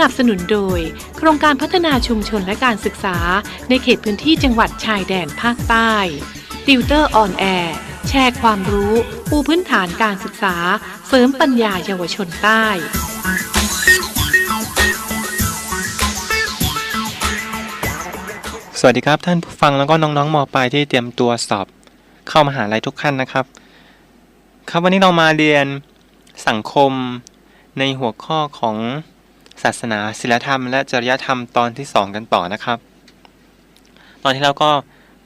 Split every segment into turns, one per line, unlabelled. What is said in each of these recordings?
นับสนุนโดย โครงการพัฒนาชุมชนและการศึกษา ในเขตพื้นที่จังหวัดชายแดนภาคใต้ติวเตอร์ออนแอร์แชร์ความรู้ปูพื้นฐานการศึกษา เสริมปัญญาเยาวชนใต้
สวัสดีครับท่านผู้ฟังแล้วก็น้องๆมปลายที่เตรียมตัวสอบเข้ามหาลัยทุกท่านนะครับ ครับวันนี้เรามาเรียนสังคมในหัวข้อของ ศาสนาศิลธรรม และจริยธรรมตอนที่ 2 กันต่อนะครับ ตอนที่เราก็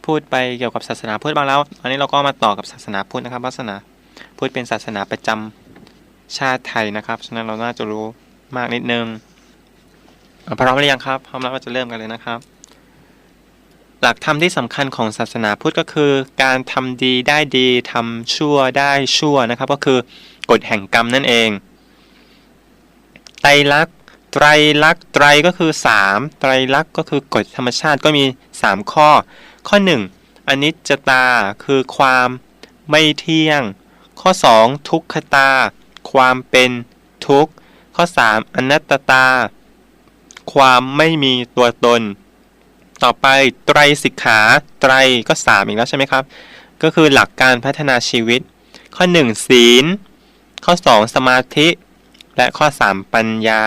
พูดไปเกี่ยวกับศาสนาพุทธบ้างแล้วตอนนี้เราก็มาต่อกับศาสนาพุทธนะครับศาสนาพุทธเป็นศาสนาประจำชาติไทยนะครับ ฉะนั้นเราน่าจะรู้มากนิดนึงพร้อมหรือยังครับ พร้อมแล้วก็จะเริ่มกันเลยนะครับ หลักธรรมที่สำคัญของศาสนาพุทธก็คือ การทำดีได้ดีทำชั่วได้ชั่วนะครับ ก็คือกฎแห่งกรรมนั่นเองไตรลักษณ ไตรลักษณ์ไตรก็คือ 3 ไตรลักษณ์ก็คือกฎธรรมชาติก็มี 3 ข้อ ข้อ 1 อนิจจตาคือความไม่เที่ยง ข้อ 2 ทุกขตา ความเป็นทุกข์ ข้อ 3 อนัตตา ความไม่มีตัวตน ต่อไปไตรสิกขาไตรก็ 3 อีกแล้วใช่ไหมครับ ก็คือหลักการพัฒนาชีวิต ข้อ 1 ศีล ข้อ 2 สมาธิ และข้อ 3 ปัญญา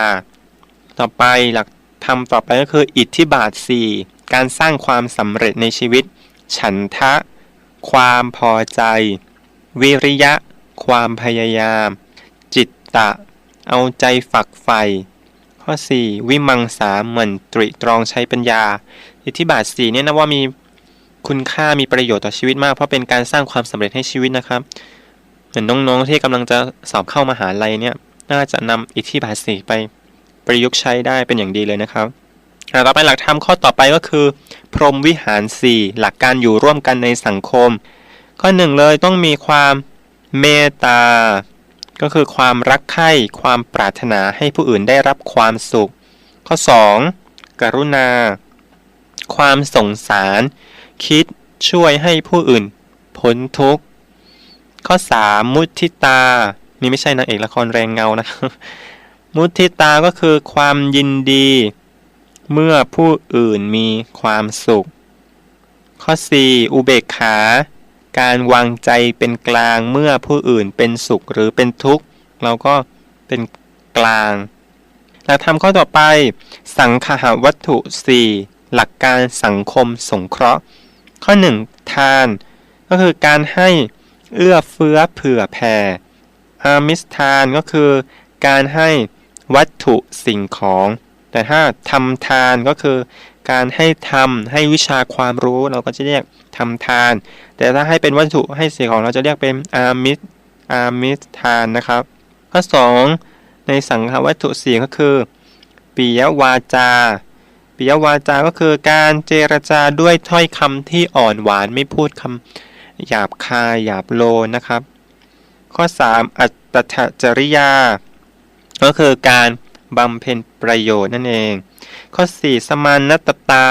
ต่อไปหลักธรรมต่อไปก็คือ อิทธิบาท 4 การสร้างความสำเร็จในชีวิต ฉันทะ ความพอใจ วิริยะ ความพยายาม จิตตะ เอาใจฝักใฝ่ข้อ 4 วิมังสาเหมือนตริตรองใช้ปัญญา อิทธิบาท 4 เนี่ยนะว่ามีคุณค่ามีประโยชน์ต่อชีวิตมาก เพราะเป็นการสร้างความสำเร็จให้ชีวิตนะครับ เหมือนน้องๆที่กำลังจะสอบเข้ามาหาลัยเนี่ย น่าจะนำอิทธิบาท4ไป ประยุกต์ใช้ได้เป็นอย่างดีเลยนะครับต่อไปหลักธรรมข้อต่อไปก็คือ พรหมวิหาร 4 หลักการอยู่ร่วมกันในสังคม ข้อหนึ่งเลยต้องมีความเมตตา ก็คือความรักใคร่ความปรารถนาให้ผู้อื่นได้รับความสุข ข้อ 2. กรุณา ความสงสาร คิดช่วยให้ผู้อื่นพ้นทุกข์ ข้อ 3. มุทิตา นี่ไม่ใช่นางเอกละครแรงเงานะครับ มุทิตาก็คือความยินดี เมื่อผู้อื่นมีความสุข ข้อ 4. อุเบกขา การวางใจเป็นกลางเมื่อผู้อื่นเป็นสุขหรือเป็นทุกข์ เราก็เป็นกลางหลักธรรมข้อต่อไป สังคหวัตถุ 4 หลักการสังคมสงเคราะห์ ข้อ 1 ทาน ก็คือการให้เอื้อเฟื้อเผื่อแผ่อามิสทานก็คือการให้ วัตถุสิ่งของ แต่ถ้าทำทานก็คือ การให้ทำให้วิชาความรู้เราก็จะเรียกทำทาน แต่ถ้าให้เป็นวัตถุให้สิ่งของเราจะเรียกเป็นอามิสอามิสทานนะครับ ข้อ 2 ในสังฆวัตถุสี่ก็คือปิยวาจาปิยวาจาก็คือการเจรจาด้วยถ้อยคำที่อ่อนหวานไม่พูดคำหยาบคายหยาบโลนนะครับ ข้อ 3 อัตตจริยา ก็คือการบำเพ็ญประโยชน์นั่นเอง ข้อ 4 สมานัตตา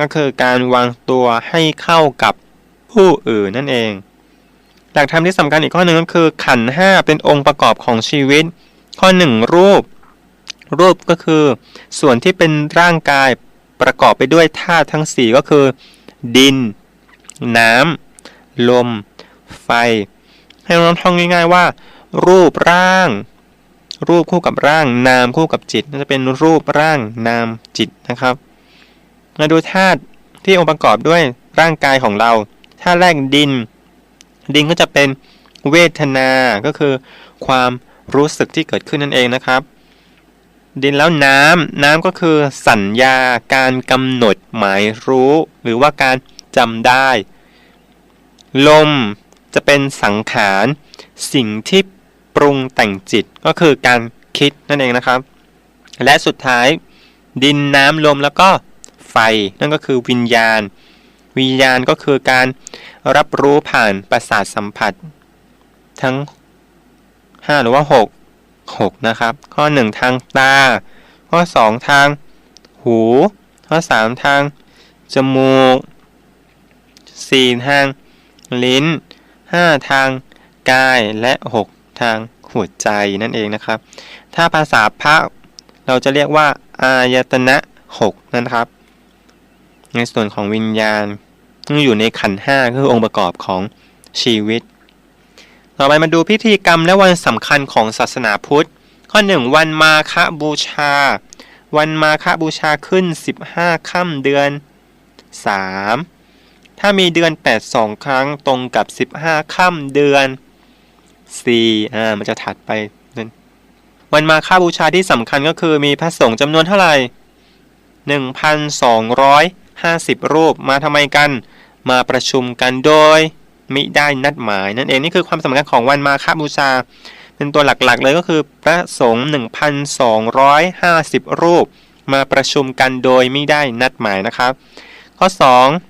ก็คือการวางตัวให้เข้ากับผู้อื่นนั่นเอง หลักธรรมที่สำคัญอีกข้อหนึ่งก็คือขันห้าเป็นองค์ประกอบของชีวิต ข้อ 1 รูป รูปก็คือ ส่วนที่เป็นร่างกายประกอบไปด้วยธาตุทั้ง 4 ก็คือ ดิน น้ำลม ไฟ ให้เราท่องง่าย ๆว่า รูปร่าง รูปคู่กับร่าง นามคู่กับจิตน่าจะเป็นรูปร่างนามจิตนะครับมาดูธาตุที่องค์ประกอบด้วยร่างกายของเราธาตุแรกดิน ดินก็จะเป็นเวทนาก็คือความรู้สึกที่เกิดขึ้นนั่นเองนะครับ ดินแล้วน้ำน้ำก็คือสัญญาการกำหนดหมายรู้ หรือว่าการจำได้ ลมจะเป็นสังขาร สิ่งที่ ปรุงแต่งจิตก็คือการคิดนั่นเองนะครับ และสุดท้ายดินน้ำลมแล้วก็ไฟ นั่นก็คือวิญญาณ วิญญาณก็คือการรับรู้ผ่านประสาทสัมผัส ทั้ง 5 หรือว่า 6 6 นะครับ ข้อ 1 ทางตา ข้อ 2 ทางหู ข้อ 3 ทางจมูก 4 ทางลิ้น 5 ทางกายและ 6 ทางหัวใจนั่นเองนะครับ ถ้าภาษาพระเราจะเรียกว่า อายตนะ6นั่นครับ ในส่วนของวิญญาณซึ่งอยู่ในขันห้าคือองค์ประกอบของชีวิต ต่อไปมาดูพิธีกรรมและวันสำคัญของศาสนาพุทธ ข้อ 1 วันมาฆบูชา วันมาฆบูชาขึ้น 15ค่ำเดือน 3 ถ้ามีเดือน 8 2 ครั้งตรงกับ 15ค่ำเดือน 4อ่ามันจะถัดไปเดือนวันมาฆบูชาที่สำคัญก็คือมีพระสงฆ์จำนวนเท่าไหร่1,250รูปมาทำไมกัน มาประชุมกันโดยมิได้นัดหมาย นั่นเองนี่คือความสำคัญของวันมาฆบูชา เป็นตัวหลักๆเลยก็คือพระสงฆ์1,250รูป มาประชุมกันโดยไม่ได้นัดหมายนะครับ ข้อ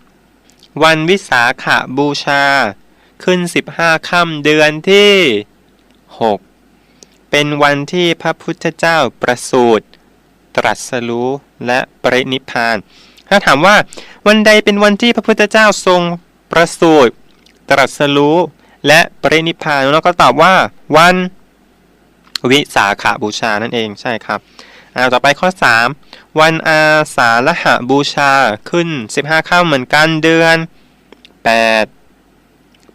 2วันวิสาขบูชา ขึ้น15ค่ำเดือนที่6เป็นวันที่พระพุทธเจ้าประสูติตรัสรู้และปรินิพาน ถ้าถามว่าวันใดเป็นวันที่พระพุทธเจ้าทรงประสูติตรัสรู้และปรินิพานเราก็ตอบว่าวันวิสาขบูชานั่นเองใช่ครับเอาต่อไปข้อ 3 วันอาสาฬหบูชาขึ้น 15ค่ำเหมือนกันเดือน 8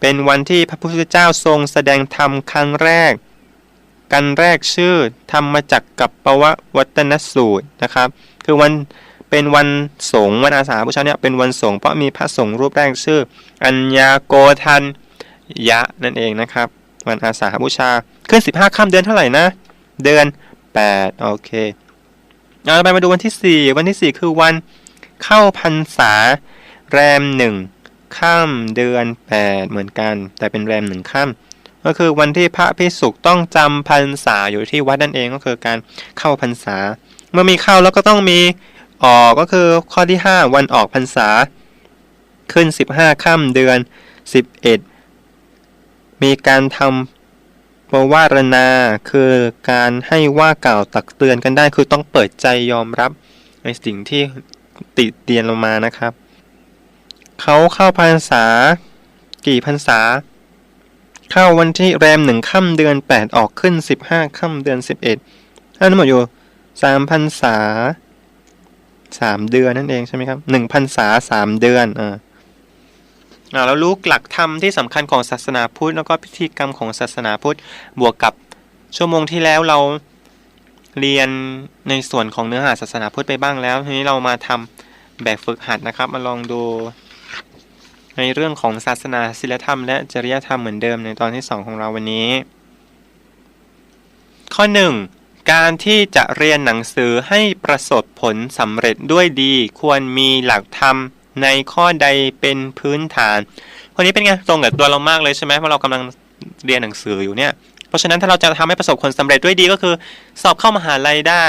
เป็นวันที่พระพุทธเจ้าทรงแสดงธรรมครั้งแรก กันแรกชื่อธรรมจักกับปววัตนสูตรนะครับ คือวันเป็นวันสงฆ์วันอาสาฬหบูชาเนี่ยเป็นวันสงฆ์เพราะมีพระสงฆ์รูปแรกชื่อ อัญญาโกทันยะนั่นเองนะครับ วันอาสาบูชาขึ้น 15ค่ำเดือนเท่าไหร่นะ เดือน 8 โอเคเอาไปมาดูวันที่ 4 วันที่ 4 คือวันเข้าพรรษาแรมหนึ่ง ค่ำเดือน 8 เหมือนกัน แต่เป็นแรมหนึ่งค่ำก็คือวันที่พระพิสุต้องจำพรรษาอยู่ที่วัดนั่นเองก็คือการเข้าพรรษา เมื่อมีเข้าแล้วก็ต้องมีออกก็คือข้อที่ 5 วันออกพรรษา ขึ้น 15ค่ำเดือน 11 มีการทำประวารณา คือการให้ว่ากล่าวตักเตือนกันได้ คือต้องเปิดใจยอมรับในสิ่งที่ติเตียนลงมานะครับ เขาเข้าพรรษา กี่พรรษา เข้าวันที่แรมหนึ่งค่ำเดือน8ออกขึ้น15ค่ำเดือน11อันนั้นหมดอยู่3พรรษา3เดือนนั่นเองใช่ไหมครับ1พรรษา3เดือนอ่าเรารู้หลักธรรมที่สำคัญของศาสนาพุทธแล้วก็พิธีกรรมของศาสนาพุทธบวกกับชั่วโมงที่แล้วเราเรียนในส่วนของเนื้อหาศาสนาพุทธไปบ้างแล้ว ทีนี้เรามาทำแบบฝึกหัดนะครับ มาลองดู ในเรื่องของศาสนาศิลธรรมและจริยธรรมเหมือนเดิมในตอนที่ 2 ของเราวันนี้ ข้อ 1 การที่จะเรียนหนังสือให้ประสบผลสำเร็จด้วยดี ควรมีหลักธรรมในข้อใดเป็นพื้นฐานคนนี้เป็นไงตรงกับตัวเรามากเลยใช่ไหมเพราะเรากำลังเรียนหนังสืออยู่เนี่ยเพราะฉะนั้นถ้าเราจะทำให้ประสบผลสำเร็จด้วยดีก็คือ สอบเข้ามหาลัยได้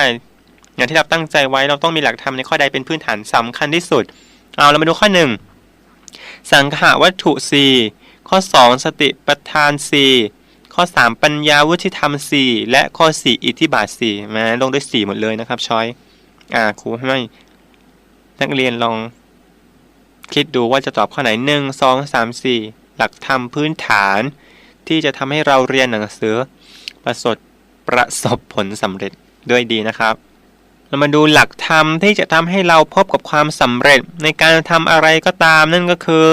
อย่างที่เราตั้งใจไว้เราต้องมีหลักธรรมในข้อใดเป็นพื้นฐานสำคัญที่สุด เอาเรามาดูข้อ1 สังขาวัตถุ4ข้อ 2 สติปัฏฐาน4ข้อ 3 ปัญญาวุฒิธรรม4และข้อ 4 อิทธิบาท4มาลงด้วย4หมดเลยนะครับช้อยอ่าครูให้นักเรียนลอง คิดดูว่าจะตอบข้อไหน1 2 3 4หลักธรรมพื้นฐาน ที่จะทำให้เราเรียนหนังสือ ประสบประสบผลสำเร็จด้วยดีนะครับ เรามาดูหลักธรรมที่จะทำให้เราพบกับความสำเร็จในการทำอะไรก็ตามนั่นก็คือ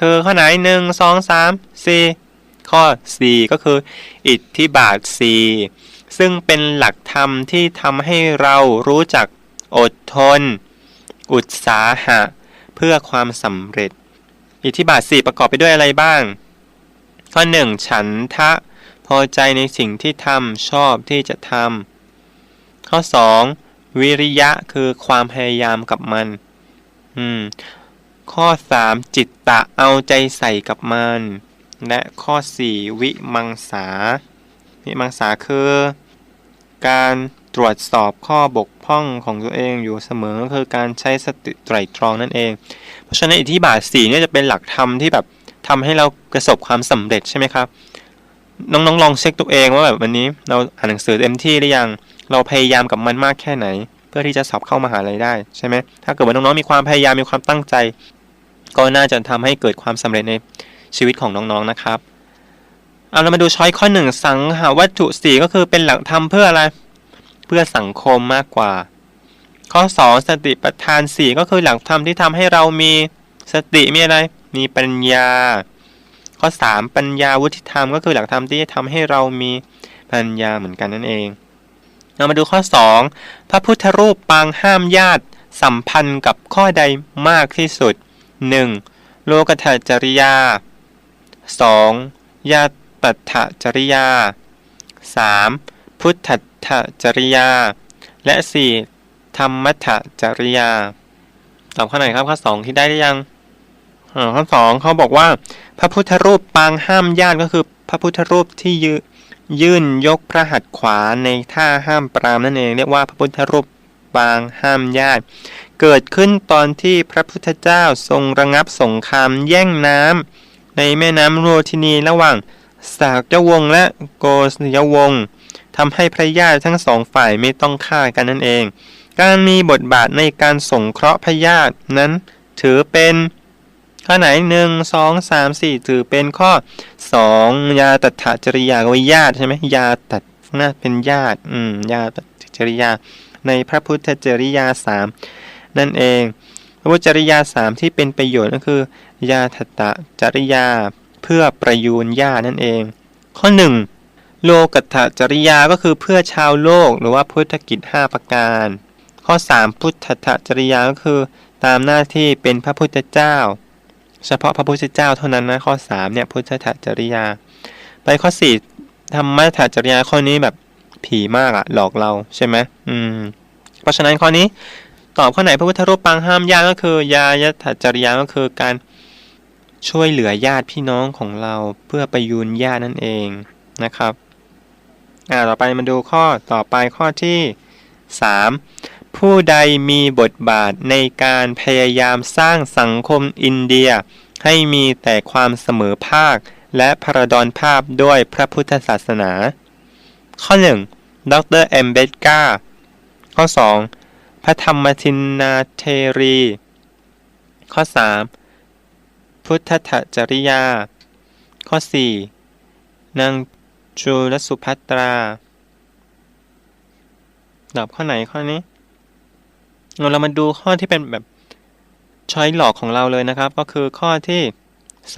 คือข้อไหน1 2 3 4ข้อ 4 ก็คือ อิทธิบาท 4 ซึ่งเป็นหลักธรรมที่ทำให้เรารู้จักอดทน อุตสาหะ เพื่อความสำเร็จ อิทธิบาท 4 ประกอบไปด้วยอะไรบ้าง ข้อ 1 ฉันทะ พอใจในสิ่งที่ทำชอบที่จะทำ ข้อ 2 วิริยะคือความพยายามกับมัน อืม ข้อ 3 จิตตะเอาใจใส่กับมัน และข้อ 4 วิมังสา วิมังสาคือ การตรวจสอบข้อบกพร่องของตัวเองอยู่เสมอก็คือการใช้สติไตรตรองนั่นเอง เพราะฉะนั้นอิทธิบาทสี่เนี่ยจะเป็นหลักธรรมที่แบบทำให้เราประสบความสำเร็จใช่ไหมครับ น้องๆลองเช็คตัวเองว่าแบบวันนี้เราอ่านหนังสือเต็มที่หรือยัง เราพยายามกับมันมากแค่ไหน เพื่อที่จะสอบเข้ามหาลัยได้ใช่ไหมถ้าเกิดว่าน้องๆมีความพยายามมีความตั้งใจ ก็น่าจะทำให้เกิดความสำเร็จในชีวิตของน้องๆนะครับเอาเรามาดูช้อยข้อหนึ่งสังหาวัตถุสี่ก็คือเป็นหลักธรรมเพื่ออะไร เพื่อสังคมมากกว่า ข้อ 2 สติปัฏฐาน 4 ก็คือหลักธรรมที่ทำให้เรามีสติมีอะไร มีปัญญา ข้อ 3 ปัญญาวุฒิธรรมก็คือหลักธรรมที่ทำให้เรามีปัญญาเหมือนกันนั่นเอง เรามาดูข้อ 2 พระพุทธรูปปางห้ามญาติ สัมพันธ์กับข้อใดมากที่สุด 1. โลกถัจริยา 2. ญาตัถจริยา 3. พุทธัตถจริยา และ 4. ธรรมัตถจริยา ตอบข้อไหนครับข้อ 2 ที่ได้หรือยังข้อสองเขาบอกว่า พระพุทธรูปปางห้ามญาติก็คือ พระพุทธรูปที่ยื ยื่นยกพระหัตถ์ขวาในท่าห้ามปรามนั่นเอง เรียกว่าพระพุทธรูปปางห้ามญาติ เกิดขึ้นตอนที่พระพุทธเจ้าทรงระงับสงครามแย่งน้ำในแม่น้ำโรทินีระหว่างสากยวงและโกศยวงศ์ทำให้พระญาติทั้งสองฝ่ายไม่ต้องฆ่ากันนั่นเอง การมีบทบาทในการสงเคราะห์พระญาตินั้นถือเป็น ข้อไหนหนึ่งสองสามสี่ถือเป็นข้อสองยาตัดถจริยาก็ว่าญาติใช่ไหมยาตัดน่าเป็นญาติอืมยาตัจริยา ในพระพุทธจริยาสามนั่นเอง พระพุทธจริยาสามที่เป็นประโยชน์ก็คือ ยาทัตตจริยาเพื่อประยูนญาตินั่นเอง ข้อหนึ่งโลกัตถจริยาก็คือเพื่อชาวโลกหรือว่าพุทธกิจ 5 ประการ ข้อ 3 พุทธจริยาก็คือ ตามหน้าที่เป็นพระพุทธเจ้า เฉพาะพระพุทธเจ้าเท่านั้นนะข้อ3เนี่ยพุทธจริยา ไปข้อ4ธรรมะจริยาข้อนี้แบบผีมากอะหลอกเราใช่ไหมอืม เพราะฉะนั้นข้อนี้ตอบข้อไหนพระพุทธรูปปางห้ามญาติก็คือยายทัจริยาก็คือการช่วยเหลือญาติพี่น้องของเราเพื่อประยูนญาตินั่นเองนะครับอ่าต่อไปมาดูข้อต่อไปข้อที่ 3 ผู้ใดมีบทบาทในการพยายามสร้างสังคมอินเดีย ให้มีแต่ความเสมอภาค และพระดอนภาพด้วยพระพุทธศาสนา ข้อ 1. ดรเอมเบดกาข้อ 2. พระธรรมทินนาเทรี ข้อ 3. พุทธทจริยา ข้อ 4. นางจูลสุภัตราตอบข้อไหนข้อนี้ เราเรามาดูข้อที่เป็นแบบช้อยหลอกของเราเลยนะครับ ก็คือข้อที่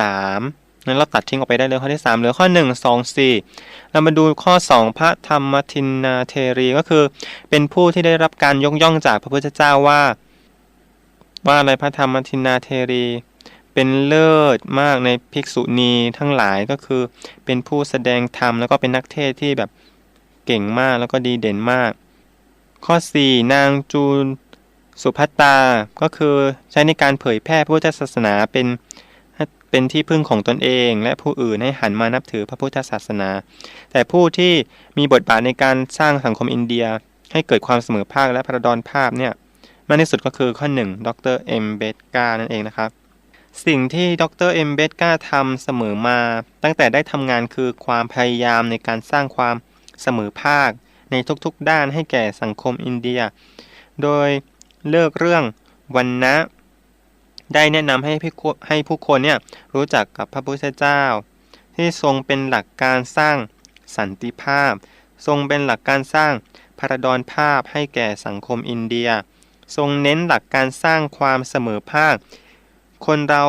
3นั้นเราตัดทิ้งออกไปได้เลยข้อที่ 3 เหลือข้อ 1 2 4 เรามาดูข้อ 2 พระธรรมทินนาเทรีก็คือ เป็นผู้ที่ได้รับการยกย่องจากพระพุทธเจ้าว่า ว่าอะไรพระธรรมทินนาเทรี เป็นเลิศมากในภิกษุณีทั้งหลายก็คือ เป็นผู้แสดงธรรมแล้วก็เป็นนักเทศที่แบบเก่งมากแล้วก็ดีเด่นมาก ข้อ 4 นางจูน สุภัตตา ก็คือใช้ในการเผยแพร่พระพุทธศาสนาเป็นเป็นที่พึ่งของตนเอง และผู้อื่นให้หันมานับถือพระพุทธศาสนา แต่ผู้ที่มีบทบาทในการสร้างสังคมอินเดีย ให้เกิดความเสมอภาคและพระดอนภาพเนี่ยมากที่สุดก็คือข้อ 1 ดรเอ็มเบดกานั่นเองนะครับ สิ่งที่ดรเอ็มเบดกาทำเสมอมา ตั้งแต่ได้ทำงานคือความพยายามในการสร้างความเสมอภาคในทุกๆด้านให้แก่สังคมอินเดีย โดย เลิกเรื่องวันนะได้แนะนำให้ให้ผู้คนเนี่ยรู้จักกับพระพุทธเจ้า ที่ทรงเป็นหลักการสร้างสันติภาพ ทรงเป็นหลักการสร้างพระดอนภาพให้แก่สังคมอินเดีย ทรงเน้นหลักการสร้างความเสมอภาค คนเรา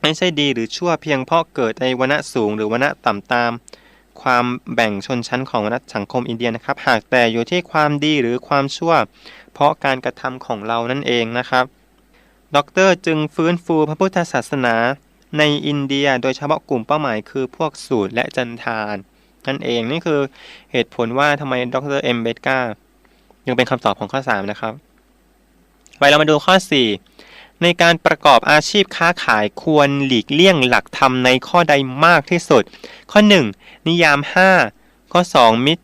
ไม่ใช่ดีหรือชั่วเพียงเพราะเกิดในวรรณะสูงหรือวรรณะต่ำตาม ความแบ่งชนชั้นของวรรณะสังคมอินเดียนะครับ หากแต่อยู่ที่ความดีหรือความชั่ว เพราะการกระทำของเรานั่นเองนะครับด็อกเตอร์จึงฟื้นฟูพระพุทธศาสนาในอินเดียโดยเฉพาะกลุ่มเป้าหมายคือพวกสูตรและจันทานนั่นเองนี่คือเหตุผลว่าทำไมดรเอ็มเบดกายังเป็นคำตอบของข้อ 3 นะครับ ไปเรามาดูข้อ 4 ในการประกอบอาชีพค้าขายควรหลีกเลี่ยงหลักธรรมในข้อใดมากที่สุด ข้อ 1 นิยาม 5 ข้อ 2 มิจ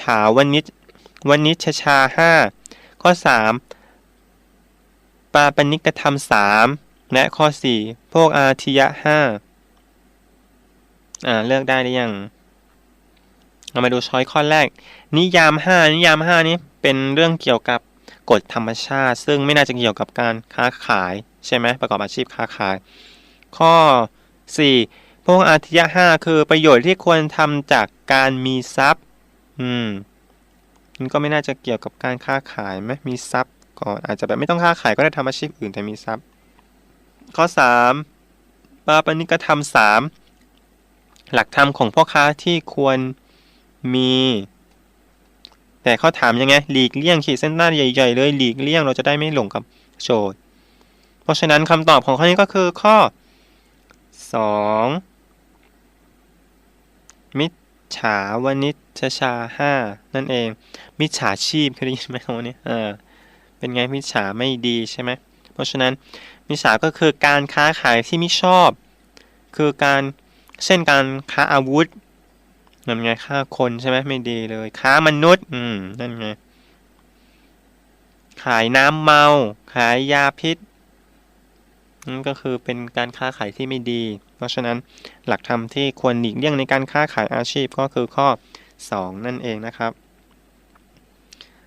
ฉาวนิชวันนิชชาห้า ข้อสามปาปนิกธรรมสามและข้อสี่พวกอาทิยะห้าอ่าเลือกได้หรือยังเรามาดูช้อยข้อแรก นิยามห้านิยามห้านี้เป็นเรื่องเกี่ยวกับกฎธรรมชาติ ซึ่งไม่น่าจะเกี่ยวกับการค้าขาย ใช่ไหมประกอบอาชีพค้าขาย ข้อ 4 พวกอาทิยะห้าคือประโยชน์ที่ควรทำจากการมีทรัพย์ อืม มันก็ไม่น่าจะเกี่ยวกับการค้าขายไหมมีทรัพย์ก่อนอาจจะแบบไม่ต้องค้าขายก็ได้ทำอาชีพอื่นแต่มีทรัพย์ ข้อ 3 ปาปนิกธรรม 3 หลักธรรมของพ่อค้าที่ควรมี แต่เขาถามยังไงหลีกเลี่ยงขีดเส้นใต้ใหญ่ ๆ เลยหลีกเลี่ยงเราจะได้ไม่หลงกับโจทย์ เพราะฉะนั้นคำตอบของข้อนี้ก็คือข้อ 2 มิ ฉาวนิชชาห้านั่นเอง มิจฉาชีพเคยได้ยินไหมคำนี้เออเป็นไงมิจฉาไม่ดีใช่ไหมเพราะฉะนั้นมิจฉาก็คือการค้าขายที่ไม่ชอบ คือการเช่นการค้าอาวุธนั่นไงฆ่าคนใช่ไหมไม่ดีเลย ค้ามนุษย์ อืมนั่นไงขายน้ำเมา ขายยาพิษ ก็คือเป็นการค้าขายที่ไม่ดี เพราะฉะนั้นหลักธรรมที่ควรหลีกเลี่ยงในการค้าขายอาชีพก็คือข้อ 2 นั่นเองนะครับ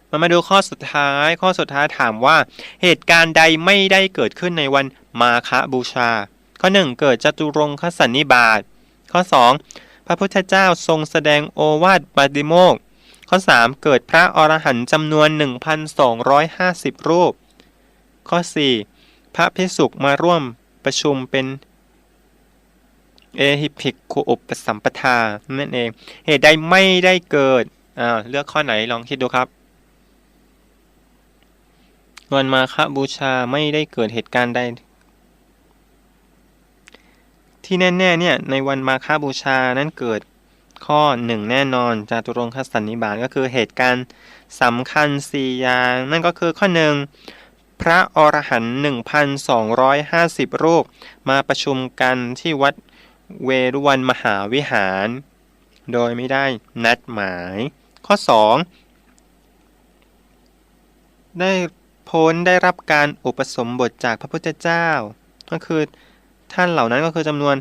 มามาดูข้อสุดท้าย ข้อสุดท้ายถามว่าเหตุการณ์ใดไม่ได้เกิดขึ้นในวันมาฆบูชา ข้อ 1 เกิดจตุรงคสันนิบาตข้อ 2 พระพุทธเจ้าทรงแสดงโอวาทปาติโมกข์ข้อ 3 เกิดพระอรหันต์จำนวน 1,250 รูป ข้อ 4 พระพิสุกมาร่วมประชุมเป็นเอหิภิกขุอุปสัมปทานั่นเอง เหตุใดไม่ได้เกิดอ่าเลือกข้อไหนลองคิดดูครับ วันมาฆบูชาไม่ได้เกิดเหตุการณ์ใด ที่แน่ๆเนี่ยในวันมาฆบูชานั้นเกิดข้อหนึ่งแน่นอนจาตุรงคสันนิบาตก็คือเหตุการณ์สำคัญสี่อย่าง นั่นก็คือข้อหนึ่ง พระอรหันต์1,250 รูป มาประชุมกันที่วัดเวรุวันมหาวิหาร โดยไม่ได้นัดหมาย ข้อ 2 ได้พ้นได้รับการอุปสมบทจากพระพุทธเจ้า ก็คือท่านเหล่านั้นก็คือจำนวน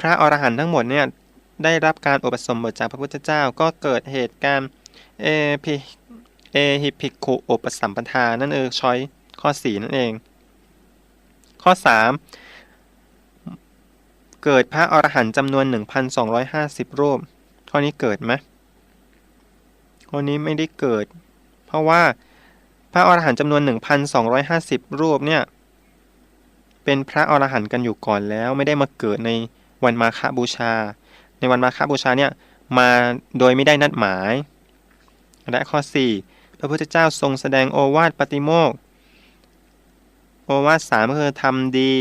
พระอรหันต์ทั้งหมดเนี่ยได้รับการอุปสมบทจากพระพุทธเจ้าก็เกิดเหตุการณ์เอพิ เอหิภิกขุอุปสัมปทา นั่นเองช้อยข้อ 4 นั่นเอง ข้อ 3 เกิดพระอรหันต์จำนวน 1,250 รูป ข้อนี้เกิดไหมข้อนี้ไม่ได้เกิด เพราะว่าพระอรหันต์จำนวน 1,250 รูปเนี่ย เป็นพระอรหันต์กันอยู่ก่อนแล้ว ไม่ได้มาเกิดในวันมาฆบูชา ในวันมาฆบูชาเนี่ยมาโดยไม่ได้นัดหมาย และข้อ4พ ระพุทธเจ้าทรงแสดงโอวาทปาติโมกโอวาทสามก็คือทำดี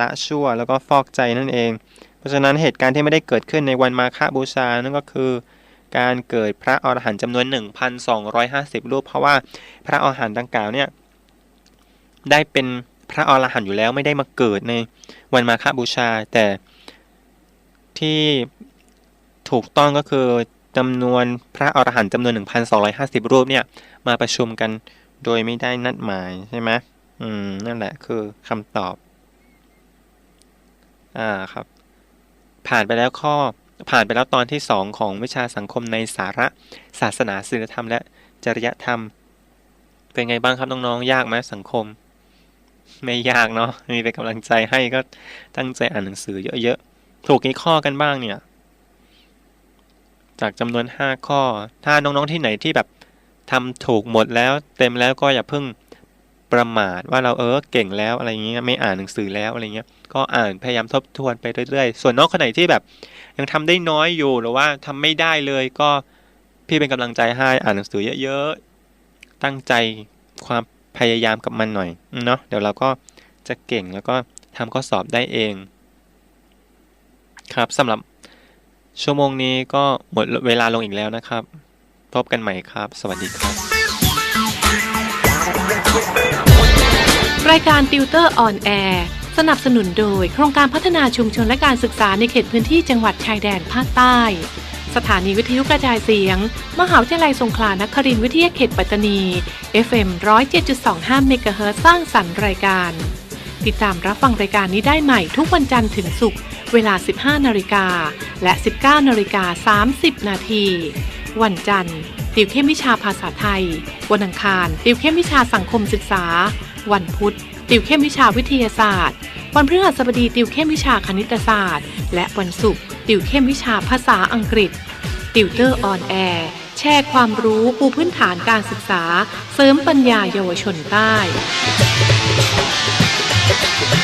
ละชั่วแล้วก็ฟอกใจนั่นเอง เพราะฉะนั้นเหตุการณ์ที่ไม่ได้เกิดขึ้นในวันมาฆบูชานั่นก็คือ การเกิดพระอรหันต์จำนวน 1,250 รูป เพราะว่าพระอรหันต์ดังกล่าวเนี่ยได้เป็นพระอรหันต์อยู่แล้วไม่ได้มาเกิดในวันมาฆบูชา แต่ที่ถูกต้องก็คือ จำนวนพระอรหันต์จำนวน 1,250 รูปเนี่ย มาประชุมกันโดยไม่ได้นัดหมายใช่ไหมอืม นั่นแหละคือคำตอบ อ่าครับ ผ่านไปแล้วข้อผ่านไปแล้วตอนที่ 2 ของวิชาสังคมในสาระศาสนาศีลธรรมและจริยธรรม เป็นไงบ้างครับน้องๆ ยากไหมสังคม ไม่ยากเนาะมีเป็นกำลังใจให้ก็ตั้งใจอ่านหนังสือเยอะๆถูกกี่ข้อกันบ้างเนี่ย จากจำนวน 5 ข้อ ถ้าน้องๆที่ไหนที่แบบทำถูกหมดแล้ว เต็มแล้วก็อย่าเพิ่งประมาทว่าเราเออเก่งแล้วอะไรเงี้ยไม่อ่านหนังสือแล้วอะไรเงี้ยก็อ่านพยายามทบทวนไปเรื่อยๆ ส่วนน้องคนไหนที่แบบ ยังทำได้น้อยอยู่หรือว่าทำไม่ได้เลยก็พี่เป็นกำลังใจให้อ่านหนังสือเยอะๆตั้งใจความพยายามกับมันหน่อยเนาะเดี๋ยวเราก็จะเก่งแล้วก็ทำข้อสอบได้เอง ครับสำหรับ ชั่วโมงนี้ก็หมดเวลาลงอีกแล้วนะครับ พบกันใหม่ครับ สวัสดีครับ
รายการติวเตอร์ออนแอร์สนับสนุนโดย โครงการพัฒนาชุมชนและการศึกษาในเขตพื้นที่จังหวัดชายแดนภาคใต้ สถานีวิทยุกระจายเสียง มหาวิทยาลัยสงขลานครินทร์วิทยาเขตปัตตานี FM 107.25เมกะเฮิรตซ์สร้างสรรค์รายการ ติดตามรับฟังรายการนี้ได้ใหม่ทุกวันจันทร์ถึงศุกร์เวลา 15 นาฬิกา และ 19 นาฬิกา 30 นาที วันจันทร์ ติวเข้มวิชาภาษาไทย วันอังคาร ติวเข้มวิชาสังคมศึกษา วันพุธ ติวเข้มวิชาวิทยาศาสตร์ วันพฤหัสบดี ติวเข้มวิชาคณิตศาสตร์ และวันศุกร์ ติวเข้มวิชาภาษาอังกฤษ ติวเตอร์ออนแอร์แชร์ความรู้ปูพื้นฐานการศึกษา เสริมปัญญาเยาวชนใต้ Thank you.